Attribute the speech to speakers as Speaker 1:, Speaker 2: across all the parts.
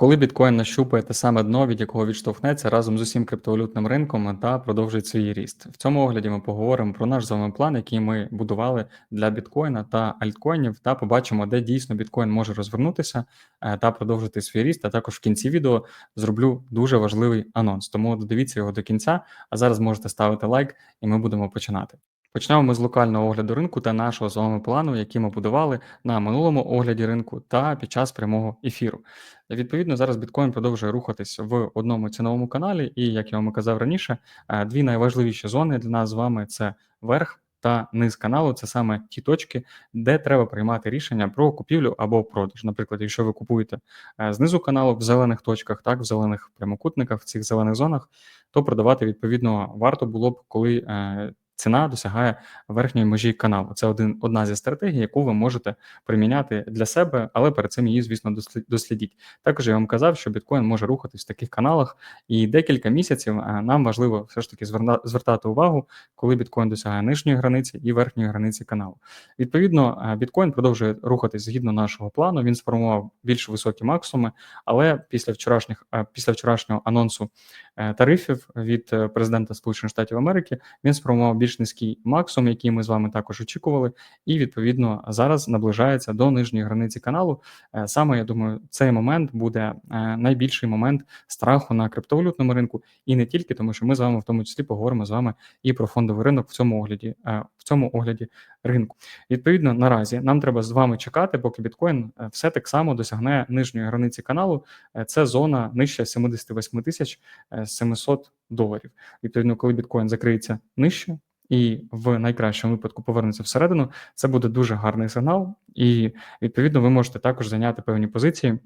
Speaker 1: Коли біткоін нащупає те саме дно, від якого відштовхнеться разом з усім криптовалютним ринком та продовжить свій ріст. В цьому огляді ми поговоримо про наш з вами план, який ми будували для біткоїна та альткоїнів, та побачимо, де дійсно біткоін може розвернутися е, та продовжити свій ріст. А також в кінці відео зроблю дуже важливий анонс. Тому додивіться його до кінця. А зараз можете ставити лайк, і ми будемо починати. Почнемо ми з локального огляду ринку та нашого з вами плану, який ми будували на минулому огляді ринку та під час прямого ефіру. Відповідно, зараз біткоін продовжує рухатись в одному ціновому каналі, і як я вам казав раніше, е, дві найважливіші зони для нас з вами це верх. Та низ каналу це саме ті точки, де треба приймати рішення про купівлю або продаж. Наприклад, якщо ви купуєте е, знизу каналу в зелених точках, так в зелених прямокутниках, в цих зелених зонах, то продавати відповідно варто було б, коли е, ціна досягає верхньої межі каналу. Це один одна зі стратегій, яку ви можете приміняти для себе, але перед цим її, звісно, дослідіть. Також я вам казав, що біткоін може рухатись в таких каналах, і декілька місяців е, нам важливо все ж таки звертати увагу, коли біткоін досягає нижньої границі і верхньої границі каналу. Відповідно, е, біткоін продовжує рухатись згідно нашого плану. Він сформував більш високі максимуми, але після вчорашніх е, після вчорашнього анонсу тарифів від президента Сполучених Штатів Америки. Він спромував більш низький максимум, який ми з вами також очікували, і відповідно зараз наближається до нижньої границі каналу. Е, саме я думаю, цей момент буде е, найбільший момент страху на криптовалютному ринку, і не тільки тому, що ми з вами в тому числі поговоримо з вами і про фондовий ринок в цьому огляді, е, в цьому огляді ринку. Відповідно, наразі нам треба з вами чекати, поки біткоін все так само досягне нижньої границі каналу. Це зона нижче 78 тисяч 700 доларів. Відповідно, коли біткоін закриється нижче і в найкращому випадку повернеться всередину, це буде дуже гарний сигнал, і відповідно ви можете також зайняти певні позиції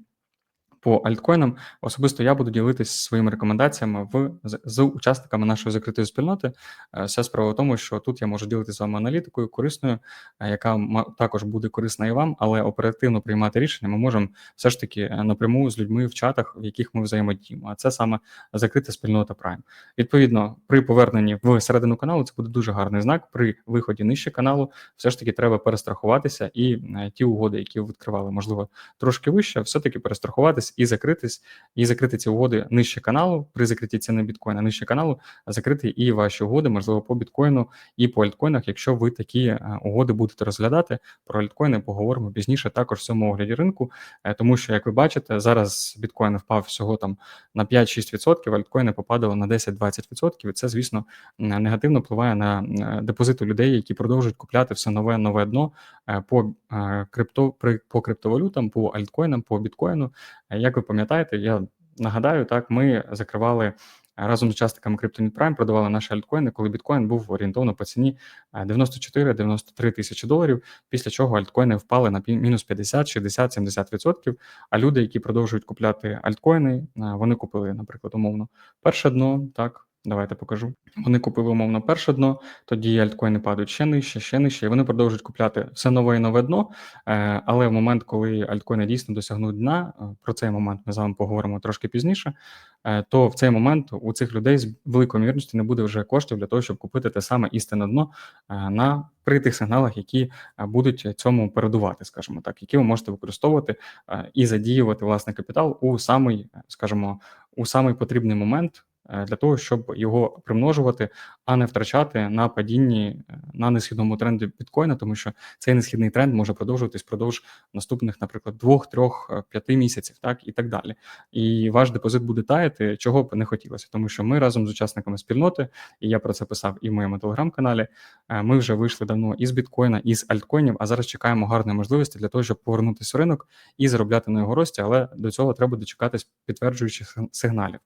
Speaker 1: по альткоїнам. Особисто я буду ділитися своїми рекомендаціями в з, з учасниками нашої закритої спільноти. Е, вся справа в тому, що тут я можу ділитися з вами аналітикою корисною, е, яка також буде корисна і вам, але оперативно приймати рішення ми можемо все ж таки е, напряму з людьми в чатах, в яких ми взаємодіємо. А це саме закрита спільнота Prime. Відповідно, при поверненні в середину каналу це буде дуже гарний знак. При виході нижче каналу, все ж таки треба перестрахуватися, і ті угоди, які ви відкривали, можливо, трошки вище, все таки перестрахуватися і закритись, і закрити ці угоди нижче каналу, при закритті ціни біткоїна нижче каналу, закрити і ваші угоди, можливо, по біткоїну і по альткоїнах, якщо ви такі е, угоди будете розглядати. Про альткоїни поговоримо пізніше, також в цьому огляді ринку, е, тому що, як ви бачите, зараз біткоін впав всього там на 5-6%, альткоїни попадали на 10-20%, і це, звісно, негативно впливає на депозити людей, які продовжують купляти все нове нове дно е, по крипто по криптовалютам, по альткоїнам, по біткоїну. Як ви пам'ятаєте, я нагадаю, так ми закривали разом з учасниками CryptoNet Prime, продавали наші альткоїни, коли біткоін був орієнтовно по ціні 94-93 тисячі доларів. Після чого альткоїни впали на мінус 50, 60, 70%. А люди, які продовжують купляти альткоїни, вони купили, наприклад, умовно перше дно, так Давайте покажу. Вони купили умовно перше дно, тоді альткоїни падають ще нижче, ще нижче, і вони продовжують купляти все нове і нове дно. Е, але в момент, коли альткоїни дійсно досягнуть дна, е, про цей момент ми з вами поговоримо трошки пізніше. Е, то в цей момент у цих людей з великою мірністю не буде вже коштів для того, щоб купити те саме істинне дно на при тих сигналах, які будуть цьому передувати, скажімо так, які ви можете використовувати і задіювати власний капітал у самий, скажімо, у самий потрібний момент. Е, для того, щоб його примножувати, а не втрачати на падінні е, на несхідному тренді біткоїна, тому що цей несхідний тренд може продовжуватись впродовж наступних, наприклад, двох, трьох, е, п'яти місяців, так і так далі. І ваш депозит буде таяти, чого б не хотілося, тому що ми разом з учасниками спільноти, і я про це писав і в моєму телеграм-каналі. Ми вже вийшли давно із біткоїна, із альткоїнів, а зараз чекаємо гарної можливості для того, щоб повернутися в ринок і заробляти на його рості, але до цього треба дочекатись підтверджуючих сигналів.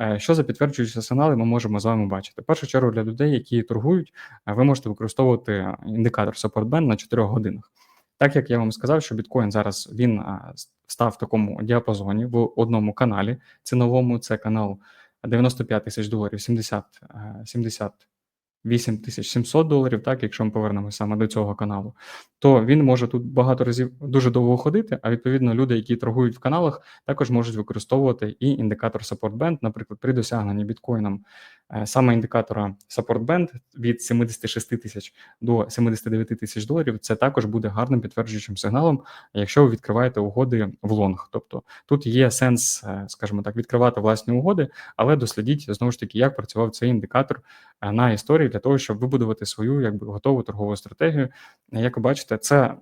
Speaker 1: Е, що за підтверджуючі сигнали ми можемо з вами бачити? В першу чергу для людей, які торгують, е, ви можете використовувати індикатор Support Band на 4 годинах. Так як я вам сказав, що біткоін зараз він е, став в такому діапазоні в одному каналі ціновому, це канал 95 тисяч доларів, 70 70 8700 доларів, так, якщо ми повернемося саме до цього каналу, то він може тут багато разів дуже довго ходити. А відповідно, люди, які торгують в каналах, також можуть використовувати і індикатор Support Band, наприклад, при досягненні біткоїном е, саме індикатора Support Band від 76 тисяч до 79 тисяч доларів. Це також буде гарним підтверджуючим сигналом, якщо ви відкриваєте угоди в лонг. Тобто тут є сенс, е, скажімо так, відкривати власні угоди, але дослідіть знову ж таки, як працював цей індикатор е, на історії для того, щоб вибудувати свою якби готову торгову стратегію. Як ви бачите, це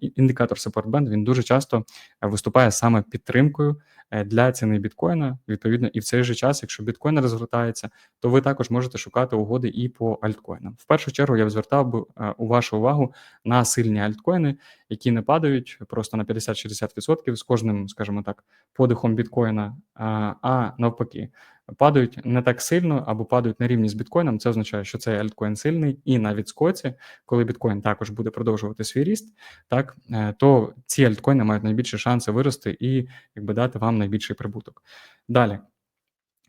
Speaker 1: індикатор Support Band, він дуже часто виступає саме підтримкою е, для ціни біткоїна. Відповідно, і в цей же час, якщо біткоін розгортається, то ви також можете шукати угоди і по альткоїнам. В першу чергу я б звертав би е, вашу увагу на сильні альткоїни, які не падають просто на 50-60% з кожним, скажімо так, подихом біткоїна, а навпаки падають не так сильно або падають на рівні з біткоїном. Це означає, що цей альткоін сильний, і на відскоці, коли біткоін також буде продовжувати свій ріст, так е, то ці альткоїни мають найбільші шанси вирости і якби дати вам найбільший прибуток. Далі.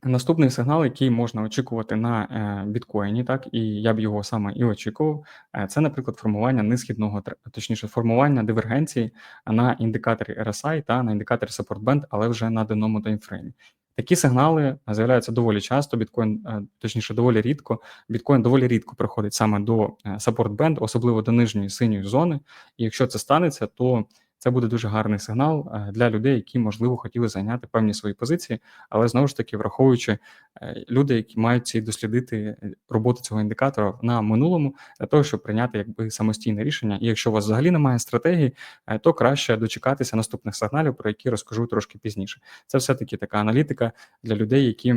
Speaker 1: Наступний сигнал, який можна очікувати на е, біткоїні, так і я б його саме і очікував, е, це, наприклад, формування несхідного точніше, формування дивергенції на індикаторі RSI та на індикаторі Support Band, але вже на денному таймфреймі. Такі сигнали з'являються доволі часто. Біткоін, е, точніше, доволі рідко. Біткоін доволі рідко приходить саме до support band, особливо до нижньої синьої зони. І якщо це станеться, то це буде дуже гарний сигнал е, для людей, які можливо хотіли зайняти певні свої позиції, але знову ж таки, враховуючи е, люди, які мають ці дослідити е, роботу цього індикатора на минулому, для того, щоб прийняти якби самостійне рішення. І якщо у вас взагалі немає стратегії, то краще дочекатися наступних сигналів, про які розкажу трошки пізніше. Це все таки така аналітика для людей, які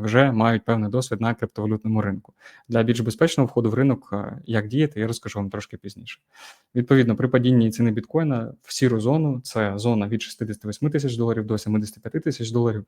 Speaker 1: вже мають певний досвід на криптовалютному ринку. Для більш безпечного входу в ринок, як діяти, я розкажу вам трошки пізніше. Відповідно, при падінні ціни біткоїна сіру зону, це зона від 68 тисяч доларів до 75 тисяч доларів,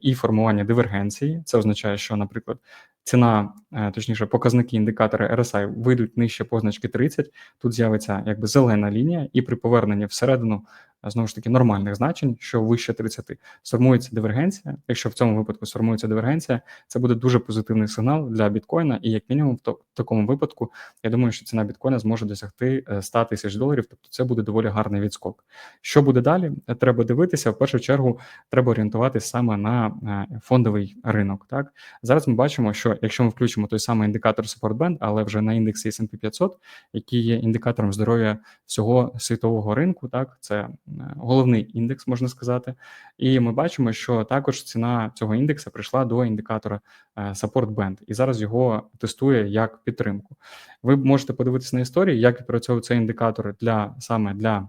Speaker 1: і формування дивергенції. Це означає, що, наприклад, ціна, е, точніше, показники індикатора RSI вийдуть нижче позначки 30. Тут з'явиться якби зелена лінія, і при поверненні всередину знову ж таки нормальних значень, що вище 30, сформується дивергенція. Якщо в цьому випадку сформується дивергенція, це буде дуже позитивний сигнал для біткоїна, і як мінімум, в такому випадку, я думаю, що ціна біткоїна зможе досягти 100 е, тисяч доларів, тобто це буде доволі гарний відскок. Що буде далі? Треба дивитися. В першу чергу треба орієнтуватися саме на е, фондовий ринок. Так зараз ми бачимо, що якщо ми включимо той самий індикатор Support Band, але вже на індексі S&P 500, який є індикатором здоров'я всього світового ринку, так це Е, головний індекс, можна сказати. І ми бачимо, що також ціна цього індекса прийшла до індикатора е, Support Band, і зараз його тестує як підтримку. Ви можете подивитися на історії, як відпрацьовує цей індикатор для саме для.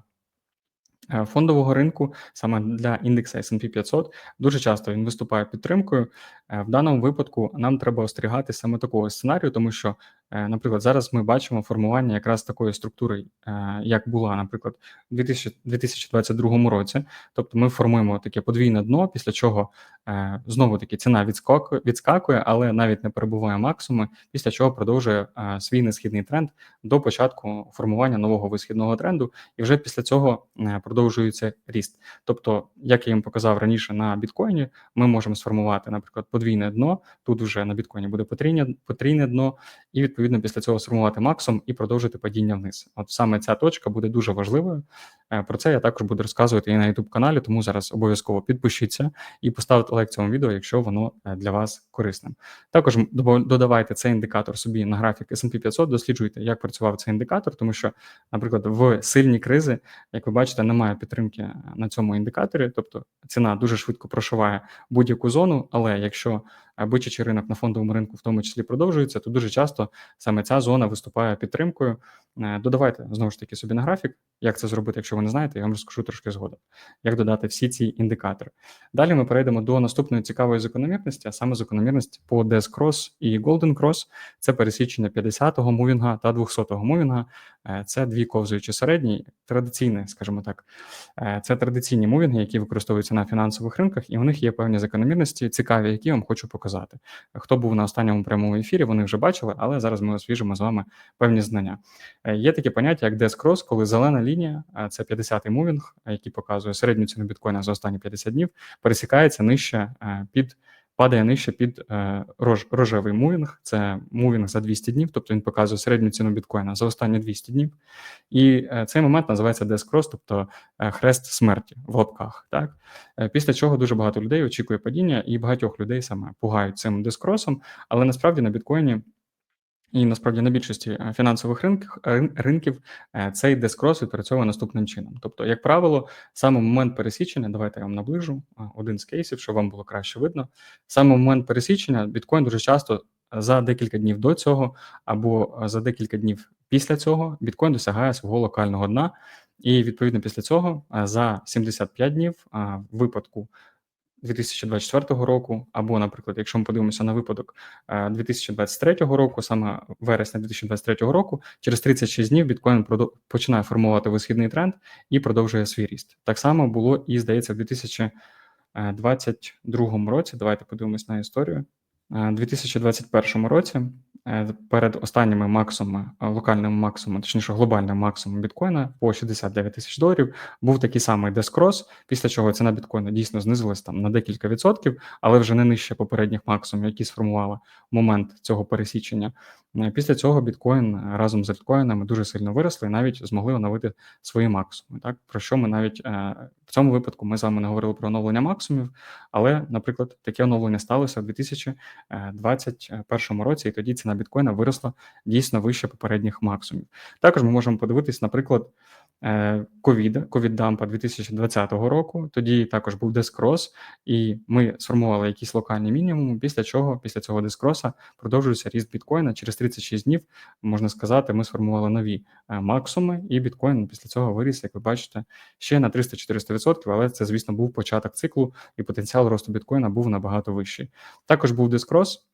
Speaker 1: Е, фондового ринку саме для індекса S&P 500 дуже часто він виступає підтримкою. В даному випадку нам треба остерігати саме такого сценарію, тому що Е, наприклад, зараз ми бачимо формування якраз такої структури, е, як була, наприклад, у 2022 році. Тобто ми формуємо таке подвійне дно, після чого е, знову таки ціна відскакує, але навіть не перебуває максимуми, після чого продовжує свій несхідний тренд до початку формування нового висхідного тренду, і вже після цього продовжується ріст. Тобто, як я їм показав раніше на біткоїні, ми можемо сформувати, наприклад, подвійне дно. Тут вже на біткоїні буде потрійне, потрійне дно, і відповідно відповідно після цього сформувати максимум і продовжити падіння вниз. От саме ця точка буде дуже важливою. Е, про це я також буду розказувати і на youtube каналі, тому зараз обов'язково підпишіться і поставте лайк цьому відео, якщо воно е, для вас корисним. Також додавайте цей індикатор собі на графік S&P 500, досліджуйте, як працював цей індикатор, тому що, наприклад, в сильні кризи, як ви бачите, немає підтримки на цьому індикаторі, тобто ціна дуже швидко прошиває будь-яку зону, але якщо бичачий ринок на фондовому ринку в тому числі продовжується, то дуже часто саме ця зона виступає підтримкою. Е, додавайте знову ж таки собі на графік. Як це зробити, якщо ви не знаєте, я вам розкажу трошки згодом, як додати всі ці індикатори. Далі ми перейдемо до наступної цікавої закономірності, а саме закономірність по DS Cross і Golden Cross. Це пересічення 50-го мувінга та 200-го мувінга. Е, це дві ковзуючі середні, традиційні, скажімо так, е, це традиційні мувінги, які використовуються на фінансових ринках, і у них є певні закономірності, цікаві, які я вам хочу показати. Хто був на останньому прямому ефірі, вони вже бачили, але зараз ми освіжимо з вами певні знання. Е, є таке поняття, як дескрос, коли зелена лінія, це 50-й мувінг, який показує середню ціну біткоїна за останні 50 днів, пересікається нижче під падає нижче під е, рож, рожевий мувінг. Це мувінг за 200 днів, тобто він показує середню ціну біткоїна за останні 200 днів. І е, цей момент називається дескрос, тобто е, хрест смерті в лапках. Так? Після чого дуже багато людей очікує падіння, і багатьох людей саме пугають цим дескросом, але насправді на біткоїні. І насправді на більшості е, фінансових ринків ринків е, цей дискрос відпрацьовує наступним чином. Тобто, як правило, саме момент пересічення, давайте я вам наближу один з кейсів, щоб вам було краще видно. Саме момент пересічення біткоін дуже часто за декілька днів до цього, або за декілька днів після цього біткоін досягає свого локального дна. І відповідно після цього за 75 днів в випадку 2024 року, або, наприклад, якщо ми подивимося на випадок 2023 року, саме вересня 2023 року, через 36 днів біткоін починає формувати висхідний тренд і продовжує свій ріст. Так само було і здається в 2022 році. Давайте подивимось на історію. У 2021 році Е, перед останніми максимумами, е, локальним максимумом, точніше глобальним максимумом біткоїна по 69 тисяч доларів, був такий самий дескрос, після чого ціна біткоїна дійсно знизилась там на декілька відсотків, але вже не нижче попередніх максимумів, які сформували момент цього пересічення. Е, після цього біткоін разом з альткоїнами дуже сильно виросли і навіть змогли оновити свої максимуми. Так про що ми навіть в цьому випадку ми з вами не говорили про оновлення максимумів, але, наприклад, таке оновлення сталося у 2021 році, і тоді ціна біткоїна виросла дійсно вище попередніх максимумів. Також ми можемо подивитись, наприклад, ковіда, ковід-дампа 2020 року. Тоді також був дискрос, і ми сформували якісь локальні мінімуми. Після чого, після цього дискроса, продовжується ріст біткоїна. Через 36 днів можна сказати, ми сформували нові е, максимуми, і біткоін після цього виріс, як ви бачите, ще на 300-400%, але це, звісно, був початок циклу, і потенціал росту біткоїна був набагато вищий. Також був дискрос.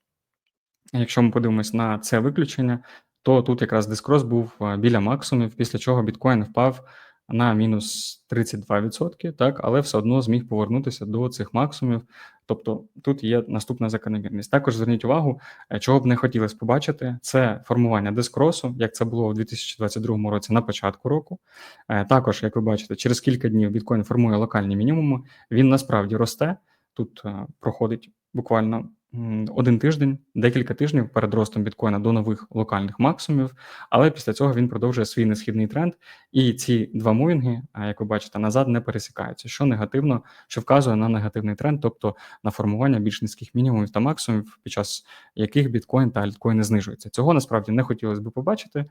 Speaker 1: Якщо ми подивимось на це виключення, то тут якраз дискрос був біля максимумів, після чого біткоін впав на мінус 32%, так, але все одно зміг повернутися до цих максимумів. Тобто тут є наступна закономірність. Також зверніть увагу, е, чого б не хотілося побачити, це формування дискросу, як це було у 2022 році на початку року. Е, також, як ви бачите, через кілька днів біткоін формує локальні мінімуми. Він насправді росте. Тут е, проходить буквально один тиждень, декілька тижнів перед ростом біткоїна до нових локальних максимумів, але після цього він продовжує свій несхідний тренд, і ці два мувінги, як ви бачите, назад не пересікаються, що негативно, що вказує на негативний тренд, тобто на формування більш низьких мінімумів та максимумів, під час яких біткоін та альткоїни знижуються. Цього насправді не хотілося б побачити.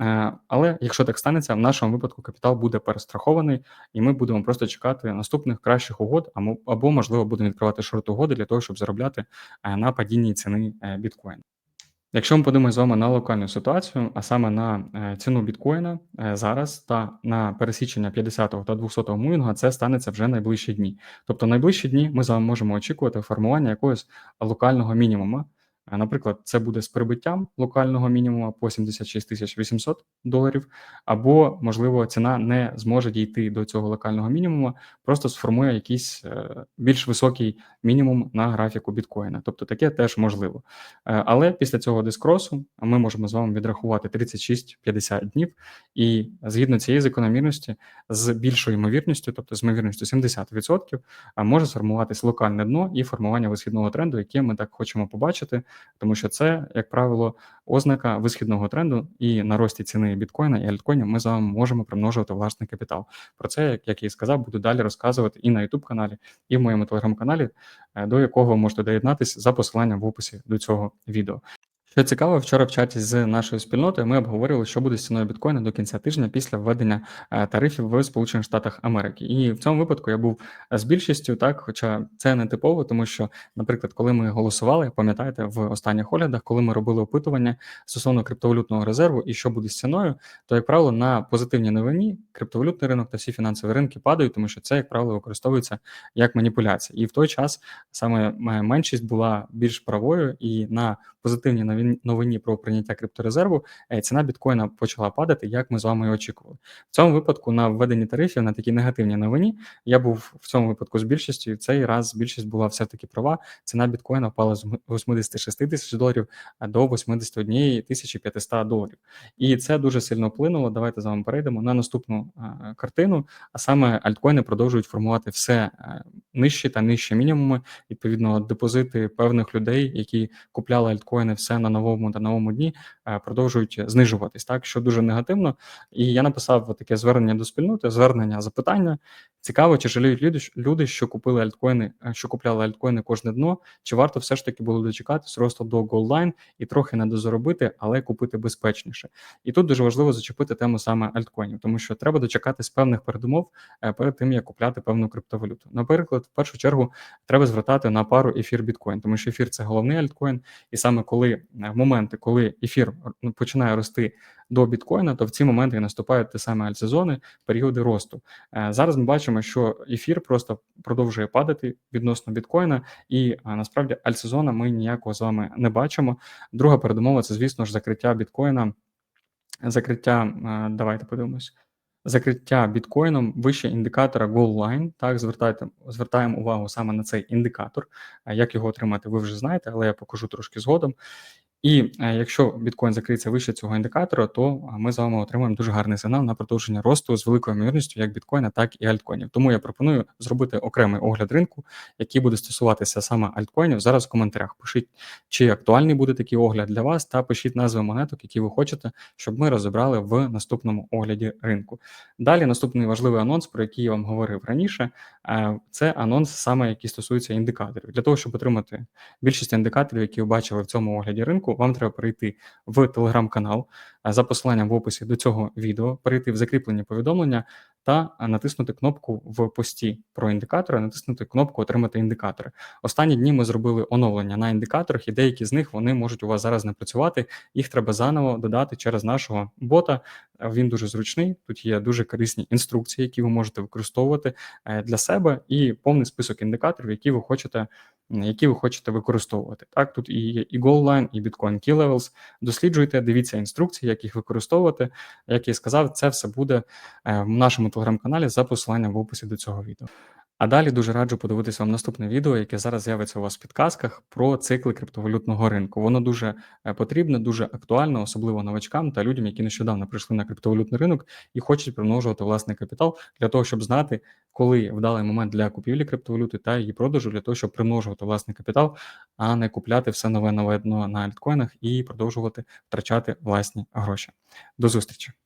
Speaker 1: Е, але якщо так станеться, в нашому випадку капітал буде перестрахований, і ми будемо просто чекати наступних кращих угод, або, можливо, будемо відкривати шорт угоди для того, щоб заробляти е, на падінні ціни е, біткоїна. Якщо ми подумаємо з вами на локальну ситуацію, а саме на ціну біткоїна зараз та на пересічення 50 та 200 мувінга, це станеться вже найближчі дні. Тобто, найближчі дні ми з вами можемо очікувати формування якогось локального мінімуму. Наприклад, це буде з прибиттям локального мінімуму по 76 тисяч 800 доларів, або, можливо, ціна не зможе дійти до цього локального мінімуму, просто сформує якийсь е, більш високий мінімум на графіку біткоїна. Тобто таке теж можливо. Е, але після цього дискросу ми можемо з вами відрахувати 36-50 днів, і згідно цієї закономірності, з більшою ймовірністю, тобто з ймовірністю 70%, може сформуватись локальне дно і формування висхідного тренду, яке ми так хочемо побачити тому що це, як правило, ознака висхідного тренду і на рості ціни біткоїна і альткоїнів ми з вами можемо примножувати власний капітал. Про це, як я і сказав, буду далі розказувати і на youtube каналі, і в моєму телеграм-каналі, е, до якого ви можете доєднатися за посиланням в описі до цього відео. Що цікаво, вчора в чаті з нашою спільнотою ми обговорили, що буде з ціною біткоїна до кінця тижня після введення е, тарифів в Сполучених Штатах Америки. І в цьому випадку я був з більшістю, так, хоча це не типово, тому що, наприклад, коли ми голосували, пам'ятаєте, в останніх оглядах, коли ми робили опитування стосовно криптовалютного резерву і що буде з ціною, то як правило на позитивній новині криптовалютний ринок та всі фінансові ринки падають, тому що це, як правило, використовується як маніпуляція. І в той час саме меншість була більш правою, і на позитивній новині новин- новині про прийняття крипторезерву е, ціна біткоїна почала падати, як ми з вами і очікували. В цьому випадку на введенні тарифів на такій негативній новині я був в цьому випадку з більшістю, і в цей раз більшість була все-таки права. Ціна біткоїна впала з 86 тисяч доларів до 81 тисячі 500 доларів. І це дуже сильно вплинуло. Давайте з вами перейдемо на наступну а, картину. А саме альткоїни продовжують формувати все е, нижчі та нижчі мінімуми. Відповідно, депозити певних людей, які купляли альткоїни все на новому та новому дні, продовжують знижуватись, так що дуже негативно. І я написав таке звернення до спільноти, звернення запитання. Цікаво, чи жаліють люди, люди, що купили альткоїни, е, що купляли альткоїни кожне дно, чи варто все ж таки було дочекатись росту до голдлайн і трохи не дозаробити, але купити безпечніше. І тут дуже важливо зачепити тему саме альткоїнів, тому що треба дочекатись певних передумов е, перед тим, як купляти певну криптовалюту. Наприклад, в першу чергу треба звертати на пару ефір біткоін, тому що ефір це головний альткоін, і саме коли е, моменти, коли ефір починає рости до біткоїна, то в ці моменти наступають ті самі альтсезони, періоди росту. Е, Зараз ми бачимо, що ефір просто продовжує падати відносно біткоїна, і е, насправді альтсезона ми ніякого з вами не бачимо. Друга передумова це, звісно ж, закриття біткоїна. Закриття, е, давайте подивимось. Закриття біткоїном вище індикатора GoalLine. Так, звертайте, звертаємо увагу саме на цей індикатор. Як його отримати, ви вже знаєте, але я покажу трошки згодом. І е, якщо біткоін закриється вище цього індикатора, то ми з вами отримаємо дуже гарний сигнал на продовження росту з великою ймовірністю як біткоїна, так і альткоїнів. Тому я пропоную зробити окремий огляд ринку, який буде стосуватися саме альткоїнів. Зараз в коментарях пишіть, чи актуальний буде такий огляд для вас, та пишіть назви монеток, які ви хочете, щоб ми розібрали в наступному огляді ринку. Далі наступний важливий анонс, про який я вам говорив раніше, е, це анонс саме який стосується індикаторів. Для того, щоб отримати більшість індикаторів, які ви бачили в цьому огляді ринку, вам треба перейти в телеграм-канал за посиланням в описі до цього відео, перейти в закріплені повідомлення та е, натиснути кнопку в пості про індикатори, натиснути кнопку Отримати індикатори. Останні дні ми зробили оновлення на індикаторах, і деякі з них вони можуть у вас зараз не працювати. Їх треба заново додати через нашого бота. Е, Він дуже зручний. Тут є дуже корисні інструкції, які ви можете використовувати е, для себе, і повний список індикаторів, які ви хочете, які ви хочете використовувати. Так, тут і є і GoalLine, і Bitcoin Key Levels. Досліджуйте, дивіться інструкції, як їх використовувати. Як я і сказав, це все буде е, в нашому телеграм-каналі за посиланням в описі до цього відео. А далі дуже раджу подивитися вам наступне відео, яке зараз з'явиться у вас в підказках про цикли криптовалютного ринку. Воно дуже е, потрібне, дуже актуально, особливо новачкам та людям, які нещодавно прийшли на криптовалютний ринок і хочуть примножувати власний капітал для того, щоб знати, коли вдалий момент для купівлі криптовалюти та її продажу, для того, щоб примножувати власний капітал, а не купляти все нове нове дно на альткоїнах і продовжувати втрачати власні гроші. До зустрічі!